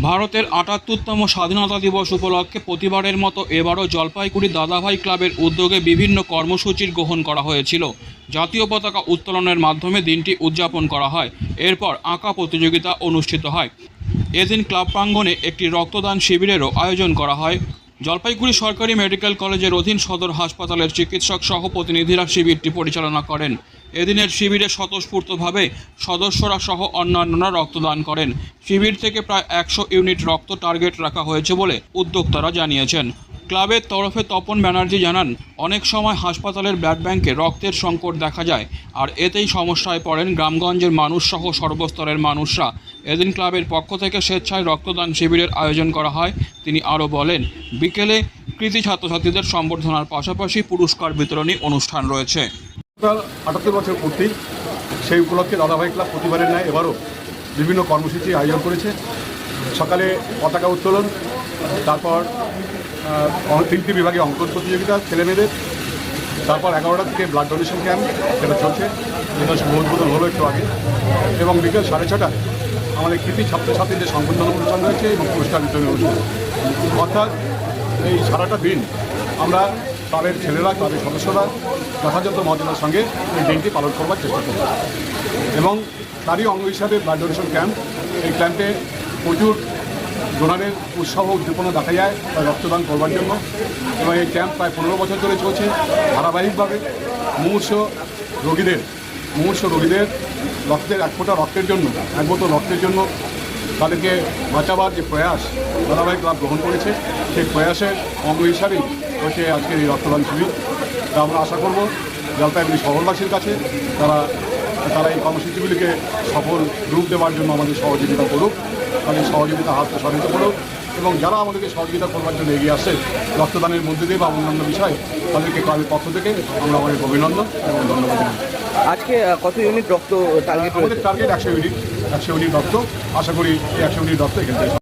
ভারতের আটাত্তরতম স্বাধীনতা দিবস উপলক্ষে প্রতিবারের মতো এবারও জলপাইগুড়ি দাদাভাই ক্লাবের উদ্যোগে বিভিন্ন কর্মসূচির গ্রহণ করা হয়েছিল। জাতীয় পতাকা উত্তোলনের মাধ্যমে দিনটি উদযাপন করা হয়। এরপর আঁকা প্রতিযোগিতা অনুষ্ঠিত হয়। এদিন ক্লাব প্রাঙ্গণে একটি রক্তদান শিবিরেরও আয়োজন করা হয়। জলপাইগুড়ি সরকারি মেডিকেল কলেজের অধীন সদর হাসপাতালের চিকিৎসক সহ প্রতিনিধিরা শিবিরটি পরিচালনা করেন। এদিনের শিবিরে স্বতঃস্ফূর্তভাবে সদস্যরা সহ অন্যান্যরা রক্তদান করেন। শিবির থেকে প্রায় একশো ইউনিট রক্ত টার্গেট রাখা হয়েছে বলে উদ্যোক্তারা জানিয়েছেন। ক্লাবের তরফে তপন ব্যানার্জি জানান, অনেক সময় হাসপাতালের ব্লাড ব্যাংকে রক্তের সংকট দেখা যায়, আর এতেই সমস্যায় পড়েন গ্রামগঞ্জের মানুষ সহ সর্বস্তরের মানুষরা। এদিন ক্লাবের পক্ষ থেকে স্বেচ্ছায় রক্তদান শিবিরের আয়োজন করা হয়। তিনি আরও বলেন, বিকেলে কৃতি ছাত্রছাত্রীদের সম্বর্ধনার পাশাপাশি পুরস্কার বিতরণী অনুষ্ঠান রয়েছে। আটাত্তর বছর পূর্তি সেই উপলক্ষে দাদাভাই ক্লাব প্রতিবারের ন্যায় এবারও বিভিন্ন কর্মসূচি আয়োজন করেছে। সকালে পতাকা উত্তোলন, তারপর তিনটি বিভাগে অঙ্কন প্রতিযোগিতা, ছেলেমেয়েদের। তারপর এগারোটা থেকে ব্লাড ডোনেশন ক্যাম্প যেটা চলছে। যেটা উদ্বোধন হলো একটু আগে। এবং বিকেল সাড়ে ছটায় আমাদের কৃতি ছাত্রছাত্রীদের সংবর্ধনা অনুষ্ঠান রয়েছে এবং পুরস্কার বিতরণ অনুষ্ঠান। অর্থাৎ এই সারাটা দিন আমরা ক্লাবের ছেলেরা, ক্লাবের সদস্যরা যথাযথ মর্যাদার সঙ্গে এই দিনটি পালন করবার চেষ্টা করব এবং তারই অঙ্গ হিসাবে ব্লাড ডোনেশন ক্যাম্প, এই ক্যাম্পে প্রচুর ডোনারের উৎসাহ উদ্দীপনা দেখা যায় তাই রক্তদান করবার জন্য। এবং এই ক্যাম্প প্রায় পনেরো বছর ধরে চলছে। ধারাবাহিকভাবে মুমূর্ষ রোগীদের মুমূর্ষ রোগীদের রক্তের এক ফোঁটা রক্তের জন্য, এক বোতল রক্তের জন্য তাদেরকে বাঁচাবার যে প্রয়াস ধারাবাহিক ক্লাব গ্রহণ করেছে, সেই প্রয়াসের অঙ্গ হিসাবেই হচ্ছে আজকের এই রক্তদান শিবির। তা আমরা আশা করব জলপাইগুড়ি শহরবাসীর কাছে তারা তারা এই কর্মসূচিগুলিকে সফল রূপ দেওয়ার জন্য আমাদের সহযোগিতা করুক তাদের সহযোগিতা হাত প্রসারিত করুক এবং যারা আমাদেরকে সহযোগিতা করবার জন্য এগিয়ে আসছে রক্তদানের মধ্যে দিয়ে বা অন্যান্য বিষয়ে তাদেরকে ক্লাবের পক্ষ থেকে আমরা অনেক অভিনন্দন এবং ধন্যবাদ জানাই। আজকে কত ইউনিট রক্ত টার্গেট আমাদের টার্গেট একশো ইউনিট একশো ইউনিট রক্ত। আশা করি এই একশো ইউনিট রক্ত এখান থেকে